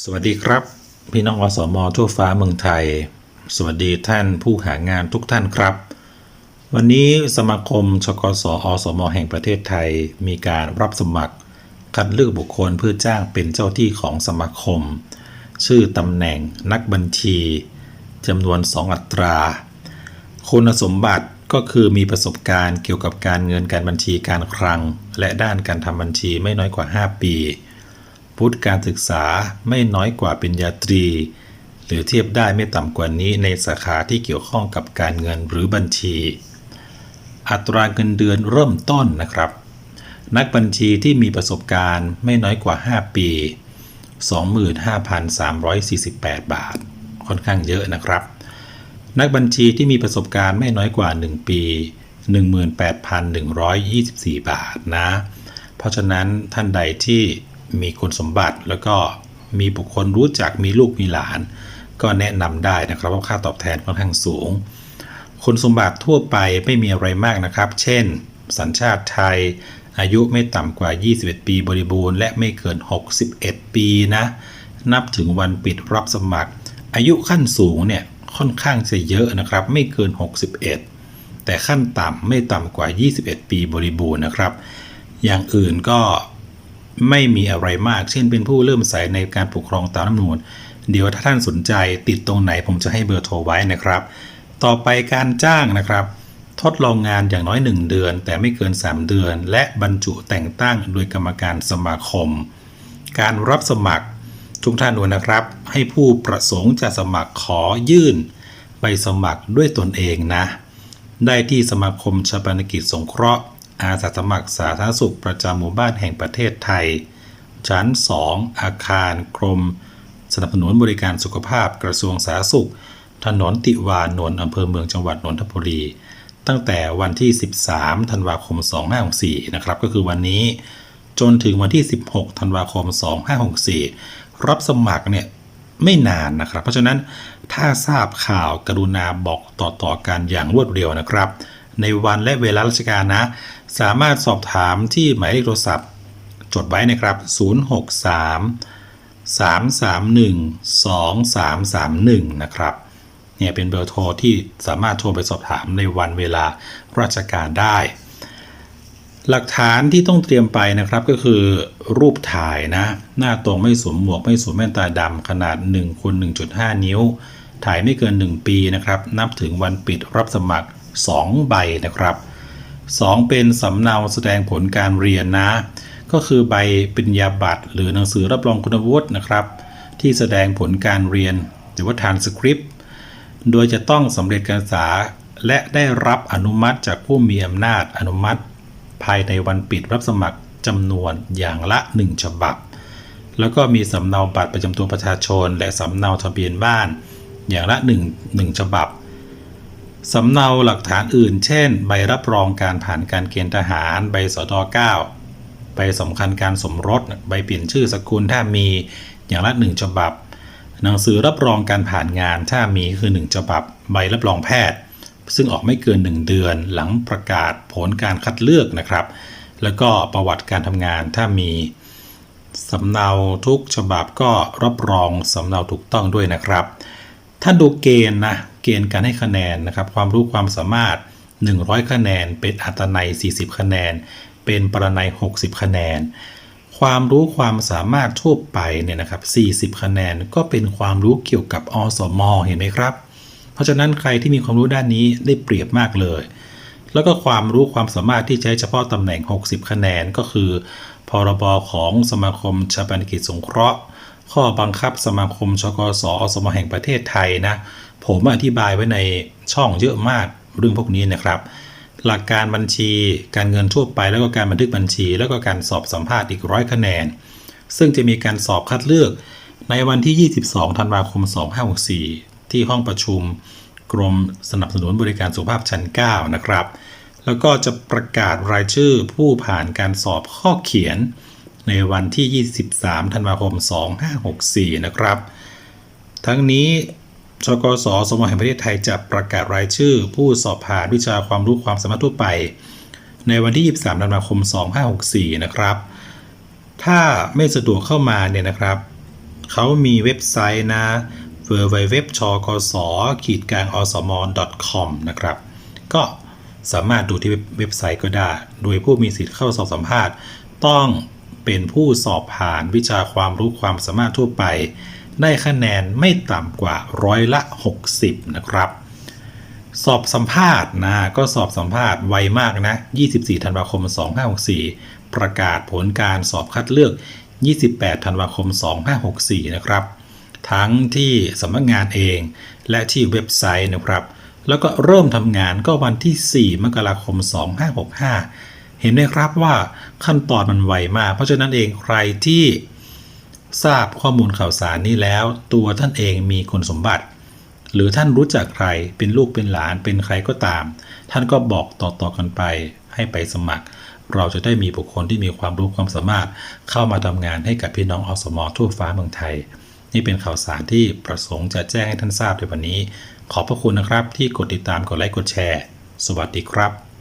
สวัสดีครับ พี่น้องอสมทั่วฟ้าเมืองไทย สวัสดีท่านผู้หางานทุกท่านครับ วันนี้สมาคมชกสอสมแห่งประเทศไทย มีการรับสมัคร คัดเลือกบุคคลเพื่อจ้างเป็นเจ้าที่ของสมาคม ชื่อตำแหน่งนักบัญชีจำนวน 2 อัตรา คุณสมบัติก็คือมีประสบการณ์เกี่ยวกับการเงินการบัญชีการคลัง และด้านการทำบัญชีไม่น้อยกว่า 5 ปี พุทธการศึกษาไม่น้อยกว่าปริญญาตรี หรือเทียบได้ไม่ต่ำกว่านี้ในสาขาที่เกี่ยวข้องกับการเงินหรือบัญชี อัตราเงินเดือนเริ่มต้นนะครับ นักบัญชีที่มีประสบการณ์ไม่น้อยกว่า 5 ปี 25,348 บาท ค่อนข้างเยอะนะครับ นักบัญชีที่มีประสบการณ์ไม่น้อยกว่า 1 ปี 18,124 บาทนะ เพราะฉะนั้นท่านใดที่ มีคุณสมบัติ แล้วก็มีบุคคลรู้จักมีลูกมีหลาน ก็แนะนำได้นะครับว่าค่าตอบแทนค่อนข้างสูง คุณสมบัติทั่วไปไม่มีอะไรมากนะครับ เช่น สัญชาติไทย อายุไม่ต่ำกว่า 21 ปีบริบูรณ์และไม่เกิน 61 ปีนะ นับถึงวันปิดรับสมัคร อายุขั้นสูงเนี่ยค่อนข้างจะเยอะนะครับ ไม่เกิน 61 แต่ขั้นต่ำไม่ต่ำกว่า 21 ปีบริบูรณ์นะครับ อย่างอื่นก็ ไม่มีอะไรมาก เช่นเป็นผู้เริ่มใส่ในการปกครองตามรัฐมนูญเดี๋ยวถ้าท่านสนใจติดตรงไหนผมจะให้เบอร์โทรไว้นะครับ ต่อไปการจ้างนะครับ ทดลองงานอย่างน้อย 1 เดือน แต่ไม่เกิน 3 เดือน และบรรจุแต่งตั้งโดยกรรมการสมาคม การรับสมัครทุกท่านดูนะครับ ให้ผู้ประสงค์จะสมัครขอยื่นใบสมัครด้วยตนเองนะ ได้ที่สมาคมชาปนกิจสงเคราะห์ อาสาสมัครสาธารณสุขประจำหมู่บ้านแห่งประเทศไทย ชั้น 2 อาคารกรม สนับสนุนบริการสุขภาพกระทรวงสาธารณสุข ถนนติวานนท์อำเภอเมืองจังหวัดนนทบุรี ตั้งแต่วันที่ 13 ธันวาคม 2564 นะครับ ก็คือวันนี้จนถึงวันที่ 16 ธันวาคม 2564 รับสมัครเนี่ยไม่นานนะครับ เพราะฉะนั้นถ้าทราบข่าวกรุณาบอกต่อๆกันอย่างรวดเร็วนะครับ ในวันและเวลาราชการนะ สามารถสอบถามที่หมายเลขโทรศัพท์ จดไว้นะครับ 063 331 2331 นะครับเนี่ยเป็นเบอร์โทรที่สามารถโทรไปสอบถามในวันเวลาราชการได้ หลักฐานที่ต้องเตรียมไปนะครับก็คือรูปถ่ายนะ หน้าตรงไม่สวมหมวกไม่สวมแว่นตาดำขนาด1คูณ1.5 นิ้ว ถ่ายไม่เกิน 1 ปีนะครับ นับถึงวันปิดรับสมัคร 2 ใบนะครับ 2 เป็นสำเนาแสดงผลการเรียนนะ ก็คือใบปริญญาบัตร หรือหนังสือรับรองคุณวุฒินะครับ ที่แสดงผลการเรียน หรือว่าทานสคริปต์โดยจะต้องสำเร็จการศึกษา และได้รับอนุมัติจากผู้มีอำนาจอนุมัติ ภายในวันปิดรับสมัครจำนวนอย่างละ 1 ฉบับ แล้วก็มีสำเนาบัตรประจำตัวประชาชน และสำเนาทะเบียนบ้าน อย่างละ1 1ฉบับ สำเนาหลักฐานอื่น เช่น ใบรับรองการผ่านการเกณฑ์ทหาร ใบสต9ใบสำคัญการสมรส ใบเปลี่ยนชื่อสกุลถ้ามีอย่างละ1ฉบับ หนังสือรับรองการผ่านงานถ้ามีคือ1ฉบับ ใบรับรองแพทย์ ซึ่งออกไม่เกิน 1 เดือนหลังประกาศผลการคัดเลือกนะครับ แล้วก็ประวัติการทำงานถ้ามีสำเนาทุกฉบับก็รับรองสำเนาถูกต้องด้วยนะครับถ้าดูเกณฑ์นะ เกณฑ์การให้คะแนนนะครับ ความรู้ความสามารถ 100 คะแนน เป็นอัตนัย 40 คะแนน เป็นปรนัย 60 คะแนน ความรู้ความสามารถทั่วไปเนี่ยนะครับ 40 คะแนน ก็เป็นความรู้เกี่ยวกับอสมเห็นไหมครับ เพราะฉะนั้นใครที่มีความรู้ด้านนี้ได้เปรียบมากเลย แล้วก็ความรู้ความสามารถที่ใช้เฉพาะตำแหน่ง 60 คะแนนก็คือ พรบของสมาคมชาปนกิจสงเคราะห์ ข้อบังคับสมาคมชกสอสมแห่งประเทศไทยนะผมอธิบายไว้ในช่องเยอะมากเรื่องพวกนี้นะครับ หลักการบัญชีการเงินทั่วไปแล้วก็การบันทึกบัญชี แล้วก็การสอบสัมภาษณ์อีกร้อยคะแนน ซึ่งจะมีการสอบคัดเลือกในวันที่ 22 ธันวาคม 2564 ที่ห้องประชุมกรมสนับสนุนบริการสุขภาพชั้น 9 นะครับ แล้วก็จะประกาศรายชื่อผู้ผ่านการสอบข้อเขียน ในวันที่ 23 ธันวาคม 2564 นะครับ ทั้งนี้ชกสสมแห่งประเทศไทยจะประกาศรายชื่อ ผู้สอบผ่านวิชาความรู้ความสามารถทั่วไป ในวันที่ 23 ธันวาคม 2564 นะครับ ถ้าไม่สะดวกเข้ามาเนี่ยนะครับ เขามีเว็บไซต์นะ w w w ชกสขีดกลางอสม .com นะครับ ก็สามารถดูที่เว็บไซต์ก็ได้ โดยผู้มีสิทธิ์เข้าสอบสัมภาษณ์ ต้อง เป็นผู้สอบผ่านวิชาความรู้ความสามารถทั่วไป ได้คะแนนไม่ต่ำกว่าร้อยละ 60 นะครับ สอบสัมภาษณ์นะก็สอบสัมภาษณ์ไวมากนะ 24 ธันวาคม 2564 ประกาศผลการสอบคัดเลือก 28 ธันวาคม 2564 นะครับ ทั้งที่สำนักงานเองและที่เว็บไซต์นะครับ แล้วก็เริ่มทำงานก็วันที่ 4 มกราคม 2565 เห็นไหมครับว่าขั้นตอนมันไวมาก เพราะฉะนั้นเองใครที่ทราบข้อมูลข่าวสารนี้แล้ว ตัวท่านเองมีคุณสมบัติ หรือท่านรู้จักใครเป็นลูกเป็นหลานเป็นใครก็ตาม ท่านก็บอกต่อๆกันไปให้ไปสมัคร เราจะได้มีบุคคลที่มีความรู้ความสามารถ เข้ามาทำงานให้กับพี่น้องอสมทั่วฟ้าเมืองไทย นี่เป็นข่าวสารที่ประสงค์จะแจ้งให้ท่านทราบในวันนี้ ขอบพระคุณนะครับที่กดติดตามกดไลค์กดแชร์ สวัสดีครับ